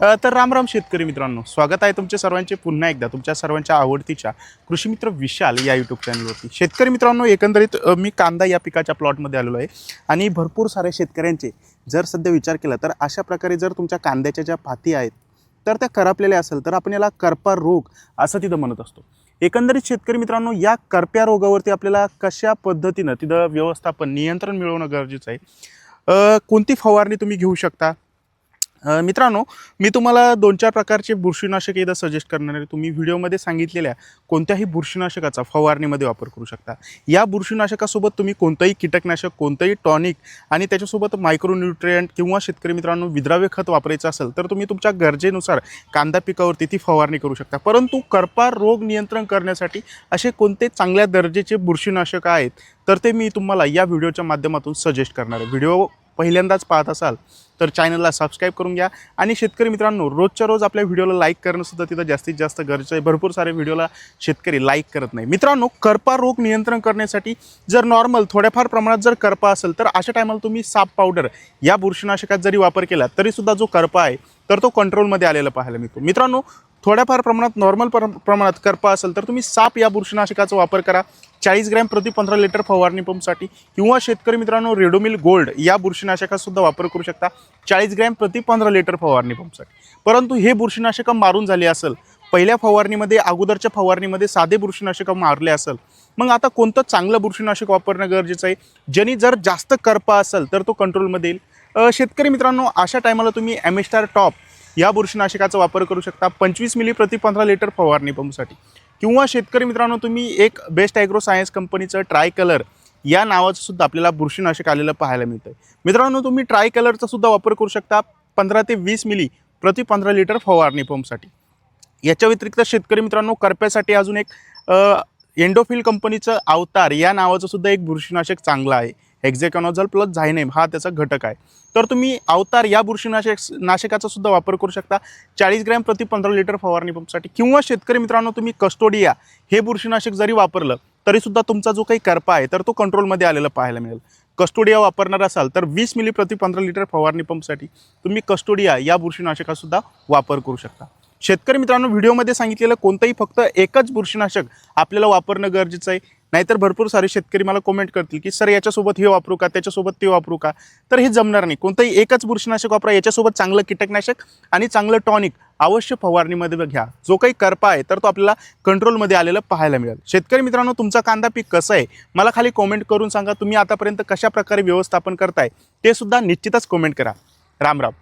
तर राम राम शेतकरी मित्रांनो स्वागत आहे तुमच्या सर्वांचे पुन्हा एकदा तुमच्या सर्वांच्या आवडतीच्या कृषी मित्र विशाल या यूट्यूब चॅनलवरती शेतकरी मित्रांनो एकंदरीत मी कांदा या पिकाच्या प्लॉटमध्ये आलेलो आहे आणि भरपूर साऱ्या शेतकऱ्यांचे जर सध्या विचार केला तर अशा प्रकारे जर तुमच्या कांद्याच्या ज्या पाती आहेत तर त्या करपलेल्या असेल तर आपण याला करपा रोग असं तिथं म्हणत असतो. एकंदरीत शेतकरी मित्रांनो या करप्या रोगावरती आपल्याला कशा पद्धतीनं तिथं व्यवस्थापन नियंत्रण मिळवणं गरजेचं आहे? कोणती फवारणी तुम्ही घेऊ शकता? मित्रांनो मी तुम्हाला दोन चार प्रकारचे बुरशीनाशक एकदा सजेस्ट करणार आहे. तुम्ही व्हिडिओमध्ये सांगितलेल्या कोणत्याही बुरशीनाशकाचा फवारणीमध्ये वापर करू शकता. या बुरशीनाशकासोबत तुम्ही कोणतंही कीटकनाशक कोणतंही टॉनिक आणि त्याच्यासोबत मायक्रोन्युट्रियंट किंवा शेतकरी मित्रांनो विद्राव्य खत वापरायचं असेल तर तुम्ही तुमच्या गरजेनुसार कांदा पिकावरती ती फवारणी करू शकता. परंतु करपा रोग नियंत्रण करण्यासाठी असे कोणते चांगल्या दर्जेचे बुरशीनाशक आहेत तर ते मी तुम्हाला या व्हिडिओच्या माध्यमातून सजेस्ट करणार आहे. व्हिडिओ पहिल्यांदाच पाहत असाल तर चॅनलला सबस्क्राईब करून घ्या. आणि शेतकरी मित्रांनो रोजच्या रोज आपल्या व्हिडिओला लाईक करणंसुद्धा तिथं जास्तीत जास्त गरजेचं आहे. भरपूर सारे व्हिडिओला शेतकरी लाईक करत नाही. मित्रांनो करपा रोग नियंत्रण करण्यासाठी जर नॉर्मल थोड्याफार प्रमाणात जर करपा असेल तर अशा टायमाला तुम्ही साप पावडर या बुरशीनाशकात जरी वापर केला तरीसुद्धा जो करपा आहे तर तो कंट्रोलमध्ये आलेला पाहायला मिळतो. मित्रांनो थोड्याफार प्रमाणात नॉर्मल प्र प्रमाणात करपा असेल तर तुम्ही साप या बुरशीनाशकाचा वापर करा. चाळीस ग्रॅम प्रति पंधरा लिटर फवारणी पंपसाठी किंवा शेतकरी मित्रांनो रेडोमिल गोल्ड या बुरशीनाशकासुद्धा वापर करू शकता. चाळीस ग्रॅम प्रति पंधरा लिटर फवारणी पंपसाठी परंतु हे बुरशीनाशकं मारून झाले असेल पहिल्या फवारणीमध्ये अगोदरच्या फवारणीमध्ये साधे बुरशीनाशकं मारले असेल मग आता कोणतं चांगलं बुरशीनाशक वापरणं गरजेचं आहे? ज्यांनी जर जास्त करपा असेल तर तो कंट्रोलमध्ये येईल. शेतकरी मित्रांनो अशा टायमाला तुम्ही ॲमेस्टार टॉप या बुरशीनाशकाचा वापर करू शकता. पंचवीस मिली प्रति पंधरा लिटर फवारणी पंपसाठी. किंवा शेतकरी मित्रांनो तुम्ही एक बेस्ट ॲग्रो सायन्स कंपनीचं ट्राय कलर या नावाचं सुद्धा आपल्याला बुरशीनाशक आलेलं पाहायला मिळतं मित्रांनो तुम्ही ट्राय कलरचा सुद्धा वापर करू शकता पंधरा ते वीस मिली प्रति पंधरा लिटर फवारणी पंपसाठी. याच्या व्यतिरिक्त शेतकरी मित्रांनो करप्यासाठी अजून एक एंडोफिल कंपनीचं अवतार या नावाचं सुद्धा एक बुरशीनाशक चांगलं आहे. हेक्झेकॉनॉझल प्लस झायनेम हा त्याचा घटक आहे. तर तुम्ही अवतार या बुरशीनाशक नाशकाचा सुद्धा वापर करू शकता. चाळीस ग्रॅम प्रति पंधरा लिटर फवारणी पंपसाठी किंवा शेतकरी मित्रांनो तुम्ही कस्टोडिया हे बुरशीनाशक जरी वापरलं तरीसुद्धा तुमचा जो काही करपा आहे तर तो कंट्रोलमध्ये आलेला पाहायला मिळेल. कस्टोडिया वापरणार असाल तर वीस मिली प्रति पंधरा लिटर फवारणी पंपसाठी तुम्ही कस्टोडिया या बुरशीनाशकासुद्धा वापर करू शकता. शेतकरी मित्रांनो व्हिडिओमध्ये सांगितलेलं कोणतंही फक्त एकच बुरशीनाशक आपल्याला वापरणं गरजेचं आहे. नाहीतर भरपूर सारे शेतकरी मला कमेंट करतील की सर याच्यासोबत हे वापरू का? त्याच्यासोबत ते वापरू का? तर हे जमणार नाही. कोणतंही एकच बुरशीनाशक वापरा याच्यासोबत चांगलं कीटकनाशक आणि चांगलं टॉनिक अवश्य फवारणीमध्ये घ्या. जो काही करपा आहे तर तो आपल्याला कंट्रोलमध्ये आलेलं पाहायला मिळेल. शेतकरी मित्रांनो तुमचा कांदा पीक कसं आहे? मला खाली कॉमेंट करून सांगा तुम्ही आतापर्यंत कशा प्रकारे व्यवस्थापन करताय? ते सुद्धा निश्चितच कॉमेंट करा. राम राम.